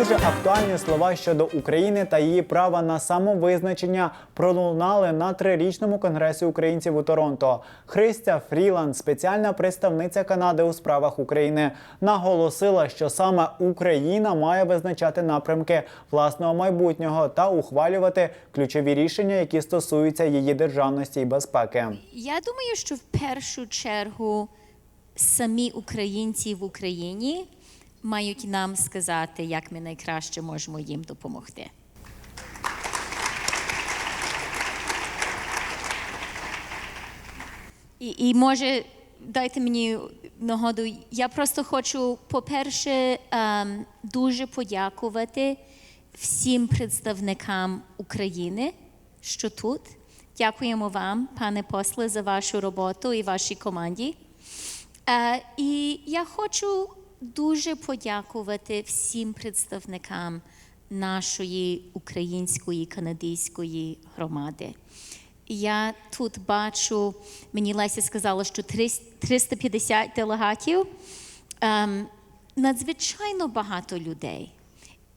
дуже актуальні слова щодо України та її права на самовизначення пролунали на трирічному конгресі українців у Торонто. Христя Фріланд, спеціальна представниця Канади у справах України, наголосила, що саме Україна має визначати напрямки власного майбутнього та ухвалювати ключові рішення, які стосуються її державності і безпеки. Я думаю, що в першу чергу самі українці в Україні мають нам сказати, як ми найкраще можемо їм допомогти. І, і може, дайте мені нагоду. Я просто хочу, по-перше, ем, дуже подякувати всім представникам України, що тут. Дякуємо вам, пане после, за вашу роботу і вашій команді. Е, і я хочу дуже подякувати всім представникам нашої української канадської громади. Я тут бачу, мені Леся сказала, що 350 делегатів, ем, надзвичайно багато людей.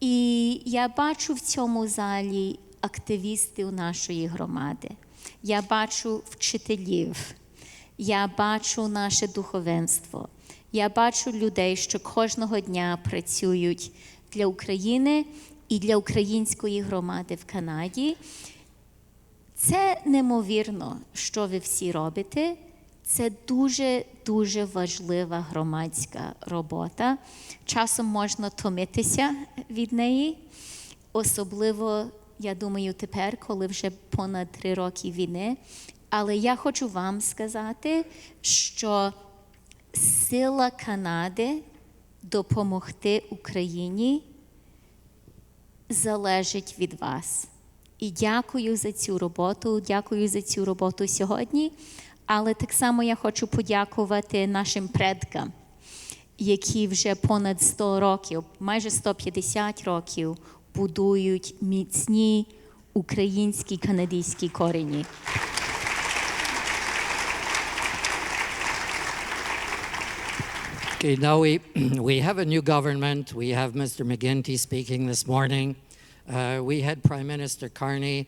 І я бачу в цьому залі активістів нашої громади. Я бачу вчителів, я бачу наше духовенство. Я бачу людей, що кожного дня працюють для України і для української громади в Канаді. Це неймовірно, що ви всі робите. Це дуже дуже важлива громадська робота. Часом можна томитися від неї, особливо, я думаю, тепер, коли вже понад три роки війни. Але я хочу вам сказати, що сила Канади допомогти Україні залежить від вас. І дякую за цю роботу. Дякую за цю роботу сьогодні. Але так само я хочу подякувати нашим предкам, які вже понад 100 років, майже 150 років, будують міцні українські канадські корені. Okay, now we, we have a new government. We have Mr. McGinty speaking this morning. Uh, we had Prime Minister Carney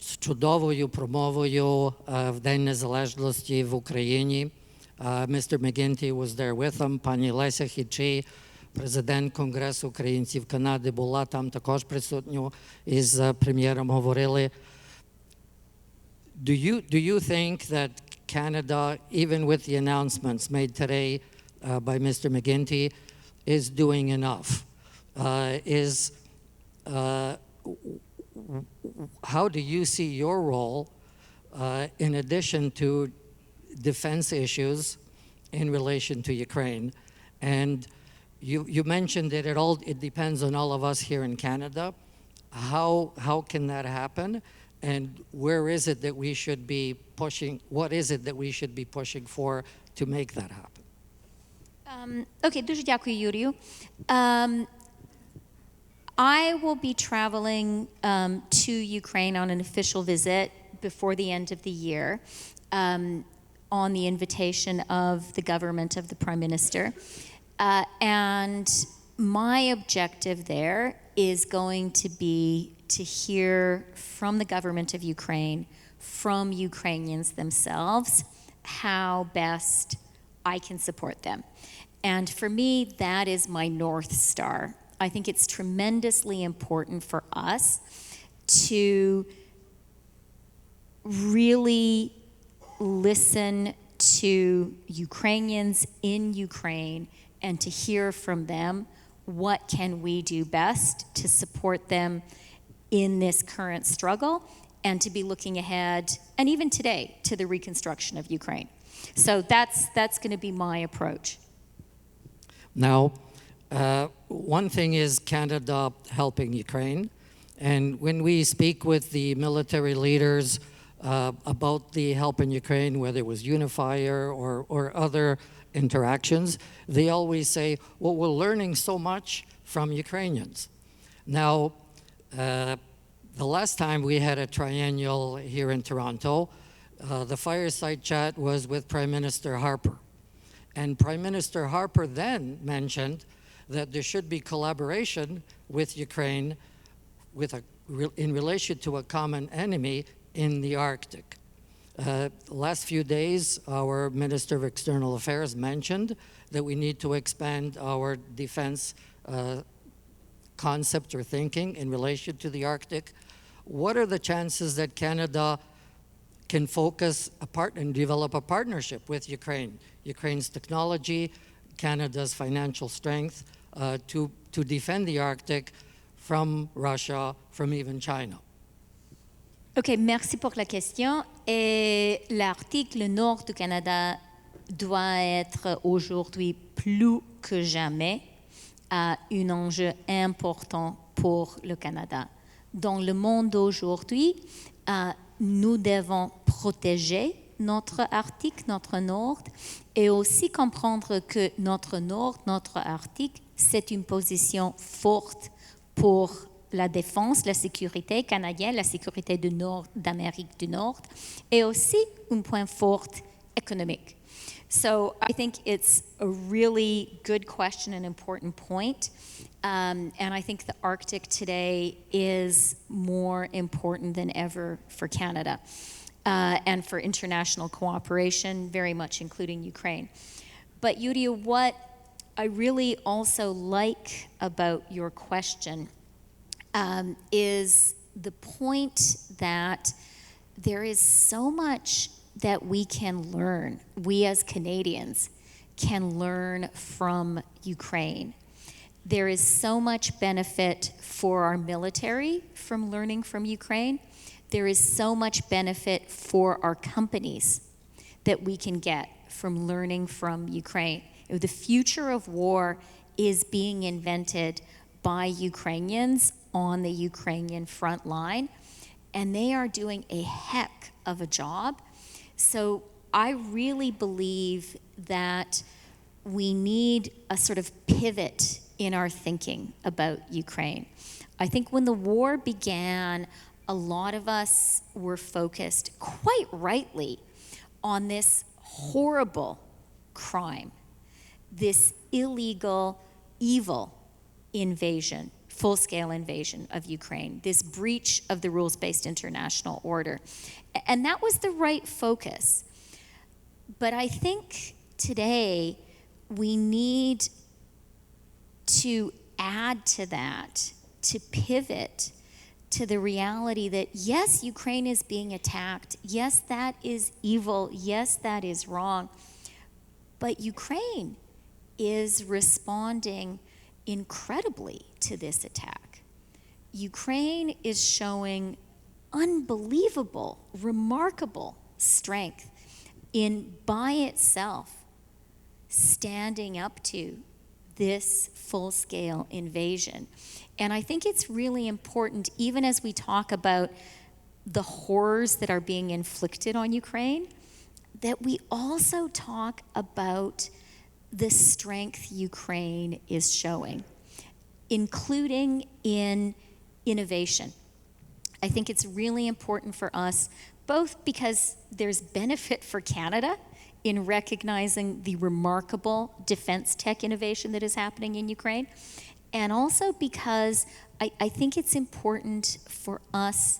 з чудовою промовою uh, в День Незалежності в Україні. Uh, Mr. McGinty was there with him. Пані Леся Хічі, президент Конгресу українців Канади, була там також присутньою із uh, прем'єром говорили. Do you, do you think that Canada, even with the announcements made today uh, by Mr. McGinty, is doing enough? Uh, is, uh, how do you see your role uh, in addition to defense issues in relation to Ukraine? And you, you mentioned that it all it depends on all of us here in Canada. How, how can that happen? And where is it that we should be pushing? What is it that we should be pushing for to make that happen? Um, okay, дуже дякую, Юрію. Um, I will be traveling um, to Ukraine on an official visit before the end of the year um, on the invitation of the government of the Prime Minister. Uh, and my objective there is going to be to hear from the government of Ukraine, from Ukrainians themselves, how best I can support them. And for me, that is my North Star. I think it's tremendously important for us to really listen to Ukrainians in Ukraine and to hear from them what can we do best to support them in this current struggle and to be looking ahead and even today to the reconstruction of Ukraine. So that's that's going to be my approach. Now, uh, one thing is Canada helping Ukraine. And when we speak with the military leaders uh, about the help in Ukraine, whether it was Unifier or, or other interactions, they always say, well, we're learning so much from Ukrainians. Now, uh, the last time we had a triennial here in Toronto, uh, the fireside chat was with Prime Minister Harper. And Prime Minister Harper then mentioned that there should be collaboration with Ukraine with a, in relation to a common enemy in the Arctic. Uh, last few days, our Minister of External Affairs mentioned that we need to expand our defense uh, concept or thinking in relation to the Arctic. What are the chances that Canada can focus a part and develop a partnership with Ukraine? Ukraine's technology, Canada's financial strength uh, to, to defend the Arctic from Russia, from even China. OK, merci pour la question. Et l'Arctique, le nord du Canada, doit être aujourd'hui plus que jamais un enjeu important pour le Canada. Dans le monde d'aujourd'hui, nous devons protéger notre Arctique, notre nord, et aussi comprendre que notre nord, notre Arctique, c'est une position forte pour la défense, la sécurité canadienne, la sécurité du Nord, d'Amérique du Nord, et aussi un point fort économique. So I think it's a really good question and important point. Um, and I think the Arctic today is more important than ever for Canada uh, and for international cooperation, very much including Ukraine. But Yuria, what I really also like about your question um, is the point that there is so much that we can learn, we as Canadians can learn from Ukraine. There is so much benefit for our military from learning from Ukraine. There is so much benefit for our companies that we can get from learning from Ukraine. The future of war is being invented by Ukrainians on the Ukrainian front line, and they are doing a heck of a job. So I really believe that we need a sort of pivot in our thinking about Ukraine. I think when the war began, a lot of us were focused quite rightly on this horrible crime, this illegal, evil invasion, full scale invasion of Ukraine, this breach of the rules based international order. And that was the right focus. But I think today we need to add to that, to pivot to the reality that yes, Ukraine is being attacked. Yes, that is evil. Yes, that is wrong. But Ukraine is responding incredibly to this attack. Ukraine is showing unbelievable, remarkable strength in by itself standing up to this full scale invasion. And I think it's really important, even as we talk about the horrors that are being inflicted on Ukraine, that we also talk about the strength Ukraine is showing, including in innovation. I think it's really important for us, both because there's benefit for Canada in recognizing the remarkable defense tech innovation that is happening in Ukraine, and also because I, I think it's important for us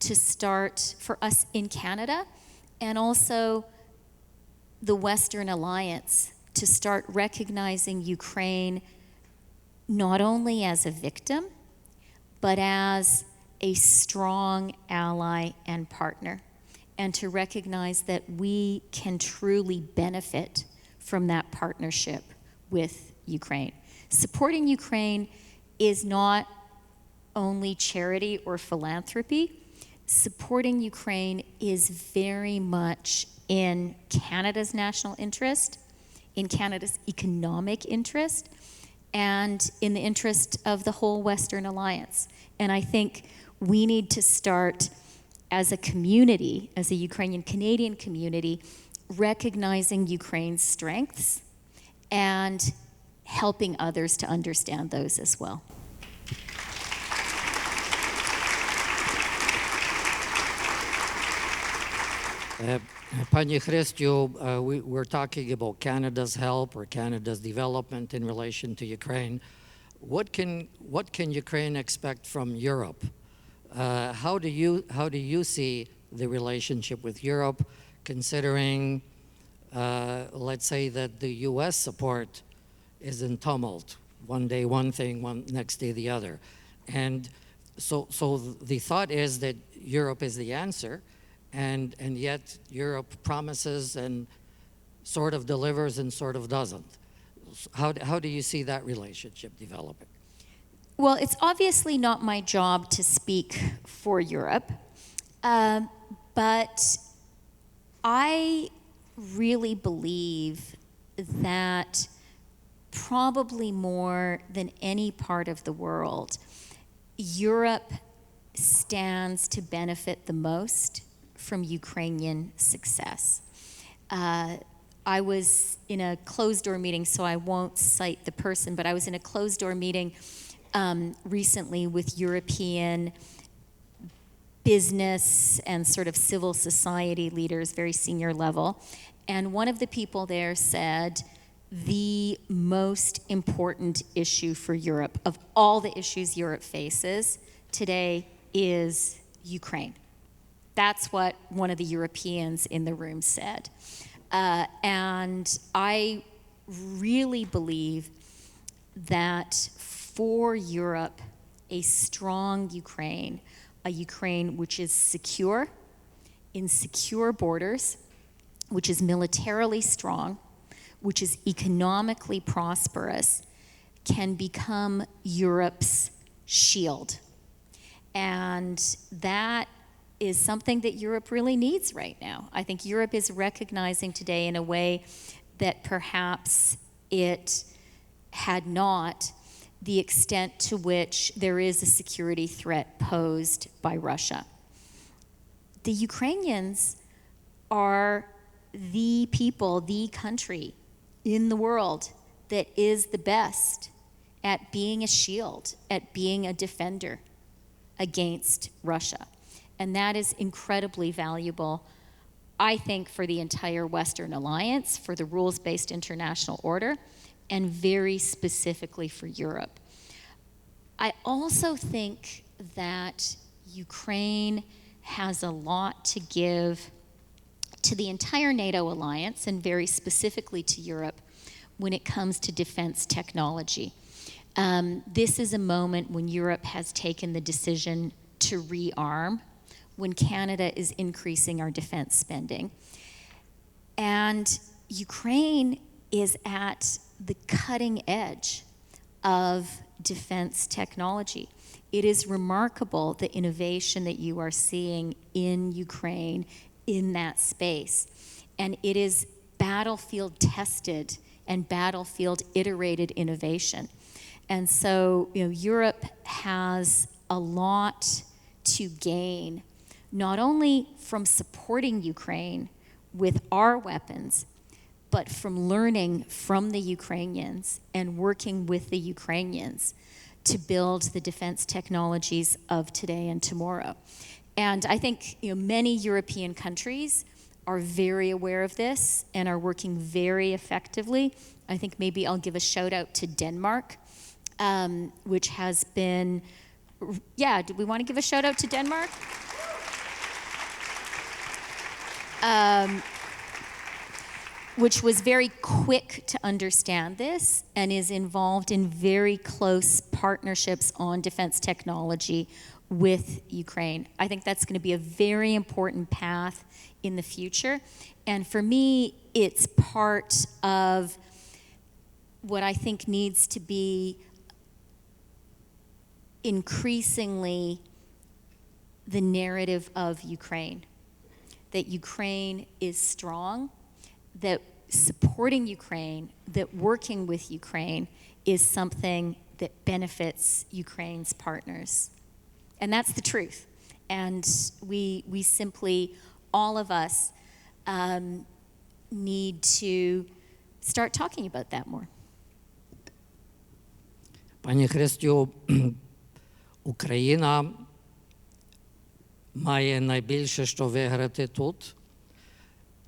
to start, for us in Canada, and also the Western Alliance to start recognizing Ukraine not only as a victim, but as a strong ally and partner, and to recognize that we can truly benefit from that partnership with Ukraine. Supporting Ukraine is not only charity or philanthropy, supporting Ukraine is very much in Canada's national interest, in Canada's economic interest, and in the interest of the whole Western Alliance. And I think we need to start as a community, as a Ukrainian Canadian community, recognizing Ukraine's strengths and helping others to understand those as well. Uh, Pani Christiu, uh, we, we're talking about Canada's help or Canada's development in relation to Ukraine. What can, what can Ukraine expect from Europe? Uh, how, do you, how do you see the relationship with Europe, considering, uh, let's say, that the U.S. support is in tumult? One day one thing, one next day the other. And so, so the thought is that Europe is the answer, and, and yet Europe promises and sort of delivers and sort of doesn't. How, how do you see that relationship developing? Well, it's obviously not my job to speak for Europe, um, but I really believe that probably more than any part of the world, Europe stands to benefit the most from Ukrainian success. Uh, I was in a closed door meeting, so I won't cite the person, but I was in a closed door meeting um, recently with European business and sort of civil society leaders, very senior level. And one of the people there said, the most important issue for Europe, of all the issues Europe faces today, is Ukraine. That's what one of the Europeans in the room said. Uh, and I really believe that for Europe, a strong Ukraine, a Ukraine which is secure, in secure borders, which is militarily strong, which is economically prosperous, can become Europe's shield. And that is something that Europe really needs right now. I think Europe is recognizing today in a way that perhaps it had not the extent to which there is a security threat posed by Russia. The Ukrainians are the people, the country in the world that is the best at being a shield, at being a defender against Russia. And that is incredibly valuable, I think, for the entire Western Alliance, for the rules based international order, and very specifically for Europe. I also think that Ukraine has a lot to give to the entire NATO alliance and very specifically to Europe when it comes to defense technology. Um, this is a moment when Europe has taken the decision to rearm, when Canada is increasing our defense spending. And Ukraine is at the cutting edge of defense technology. It is remarkable the innovation that you are seeing in Ukraine in that space. And it is battlefield tested and battlefield iterated innovation. And so, you know, Europe has a lot to gain, not only from supporting Ukraine with our weapons, but from learning from the Ukrainians and working with the Ukrainians to build the defense technologies of today and tomorrow. And I think you know, many European countries are very aware of this and are working very effectively. I think maybe I'll give a shout out to Denmark, um, which has been, yeah, do we want to give a shout out to Denmark? Um, which was very quick to understand this and is involved in very close partnerships on defense technology with Ukraine. I think that's going to be a very important path in the future. And for me, it's part of what I think needs to be increasingly the narrative of Ukraine that Ukraine is strong, that supporting Ukraine, that working with Ukraine is something that benefits Ukraine's partners. And that's the truth. And we, we simply, all of us, um, need to start talking about that more. Пані Христю, Україна має найбільше що виграти тут.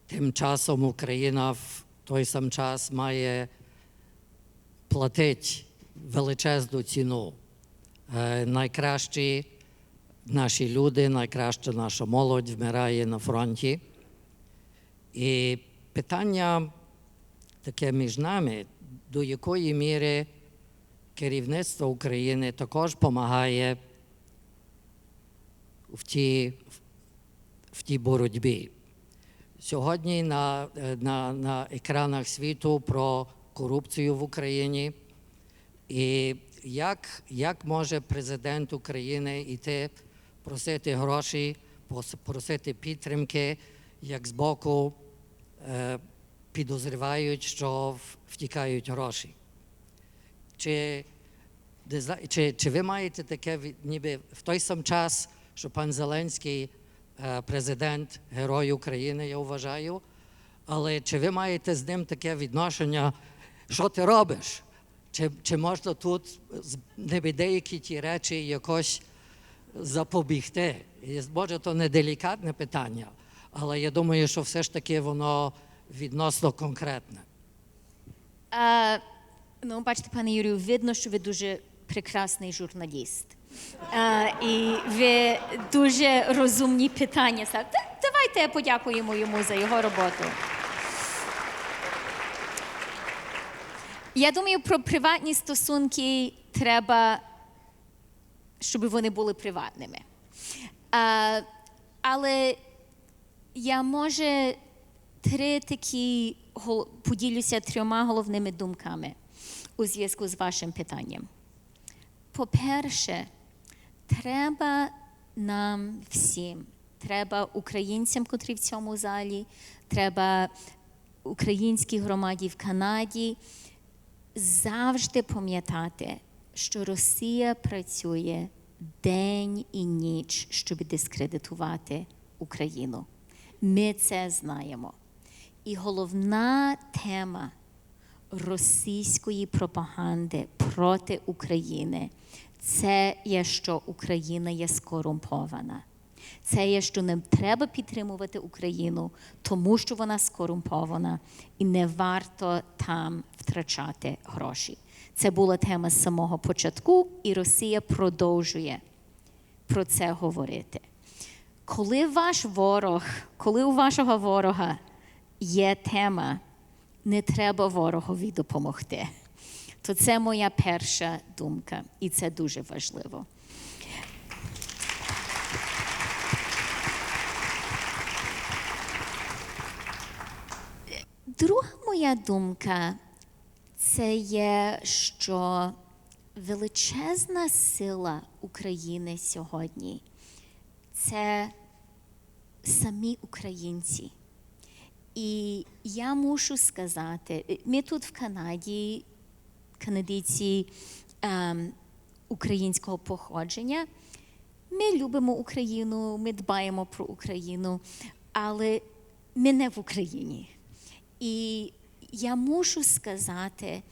Тим часом Україна в той сам час має платити величезну ціну. Е, Найкращі наші люди, найкраща наша молодь вмирає на фронті. І питання таке між нами, до якої міри керівництво України також допомагає в тій, в тій боротьбі. Сьогодні на, е, на, на екранах світу про корупцію в Україні. І як, як може президент України йти просити гроші, просити підтримки, як з боку е, підозрівають, що втікають гроші? Чи, чи, чи ви маєте таке, ніби в той сам час, що пан Зеленський е, президент, герой України, я вважаю, але чи ви маєте з ним таке відношення, що ти робиш? Чи, чи можна тут ніби деякі ті речі якось запобігти? І, може, то не делікатне питання, але я думаю, що все ж таки воно відносно конкретне. Е, ну, бачите, пане Юрію, видно, що ви дуже прекрасний журналіст. І ви дуже розумні питання Давайте подякуємо йому за його роботу. Я думаю, про приватні стосунки треба, щоб вони були приватними. Е, але я може три такі поділюся трьома головними думками у зв'язку з вашим питанням. По-перше, треба нам всім, треба українцям, котрі в цьому залі, треба українській громаді в Канаді завжди пам'ятати, що Росія працює день і ніч, щоб дискредитувати Україну. Ми це знаємо. І головна тема російської пропаганди проти України це є, що Україна є скорумпована. Це є, що не треба підтримувати Україну, тому що вона скорумпована, і не варто там втрачати гроші. Це була тема з самого початку, і Росія продовжує про це говорити. Коли ваш ворог, коли у вашого ворога є тема, не треба ворогові допомогти. То це моя перша думка, і це дуже важливо. Друга моя думка це є, що величезна сила України сьогодні це самі українці. І я мушу сказати, ми тут в Канаді, канадійці ем, українського походження, ми любимо Україну, ми дбаємо про Україну, але ми не в Україні. І я мушу сказати,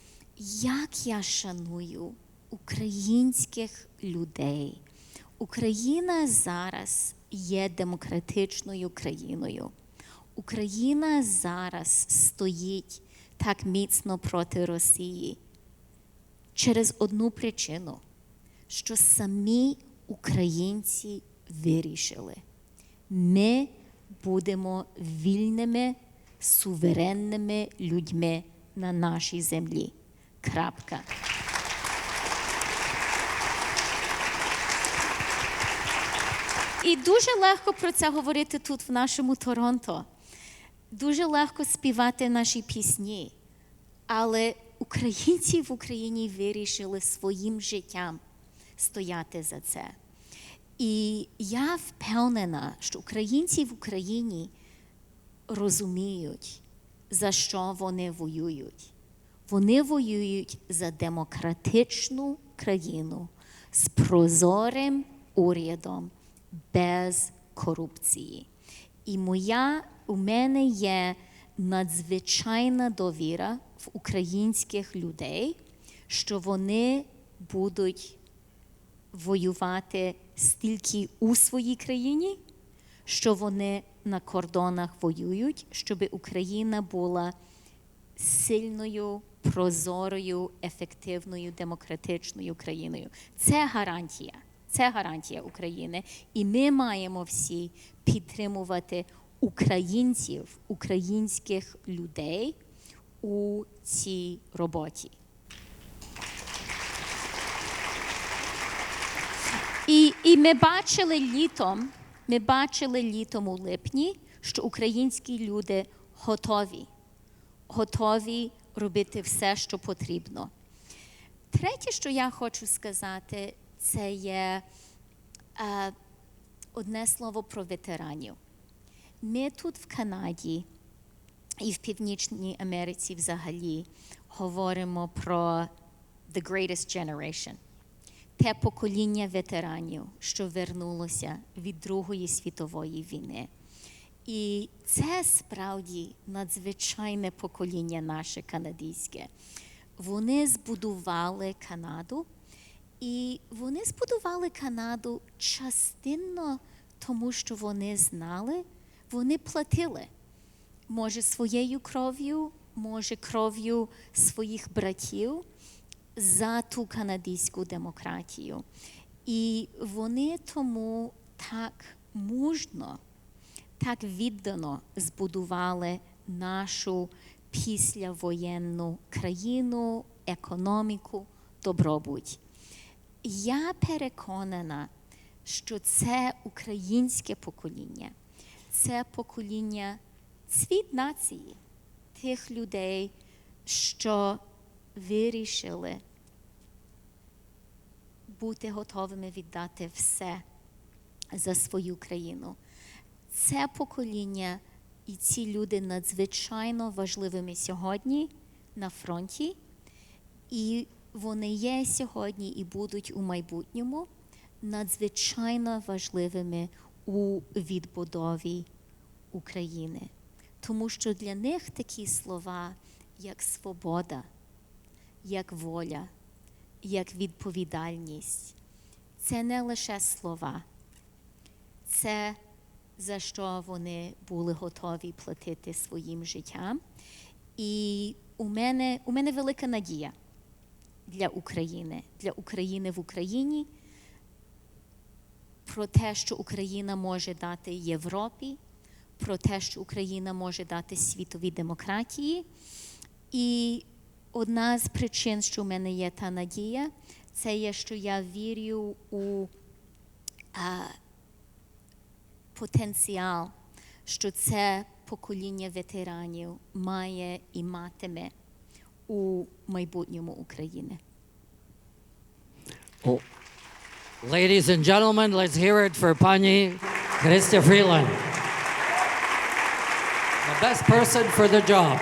як я шаную українських людей. Україна зараз є демократичною країною. Україна зараз стоїть так міцно проти Росії через одну причину, що самі українці вирішили. Ми будемо вільними, суверенними людьми на нашій землі. Крапка. І дуже легко про це говорити тут, в нашому Торонто. Дуже легко співати наші пісні. Але українці в Україні вирішили своїм життям стояти за це. І я впевнена, що українці в Україні розуміють, за що вони воюють. Вони воюють за демократичну країну з прозорим урядом без корупції. І моя у мене є надзвичайна довіра в українських людей, що вони будуть воювати стільки у своїй країні, що вони на кордонах воюють, щоб Україна була сильною, прозорою, ефективною, демократичною країною. Це гарантія. Це гарантія України. І ми маємо всі підтримувати українців, українських людей у цій роботі. І, і ми бачили літом, ми бачили літом у липні, що українські люди готові, готові робити все, що потрібно. Третє, що я хочу сказати, це є е, одне слово про ветеранів. Ми тут в Канаді і в Північній Америці взагалі говоримо про the greatest generation те покоління ветеранів, що вернулося від Другої світової війни. І це справді надзвичайне покоління наше канадське. Вони збудували Канаду, і вони збудували Канаду частинно тому, що вони знали, вони платили. Може, своєю кров'ю, може, кров'ю своїх братів за ту канадську демократію. І вони тому так мужно, так віддано збудували нашу післявоєнну країну, економіку, добробут. Я переконана, що це українське покоління, це покоління цвіт нації, тих людей, що вирішили бути готовими віддати все за свою країну. Це покоління і ці люди надзвичайно важливими сьогодні на фронті, і вони є сьогодні і будуть у майбутньому надзвичайно важливими у відбудові України. Тому що для них такі слова, як свобода, як воля, як відповідальність. Це не лише слова, це за що вони були готові платити своїм життям. І у мене, у мене велика надія для України, для України в Україні, про те, що Україна може дати Європі, про те, що Україна може дати світовій демократії. І одна з причин, що в мене є та надія, це є, що я вірю у а, потенціал, що це покоління ветеранів має і матиме у майбутньому України. Ladies and gentlemen, let's hear it for Pani Christia Freeland. The best person for the job.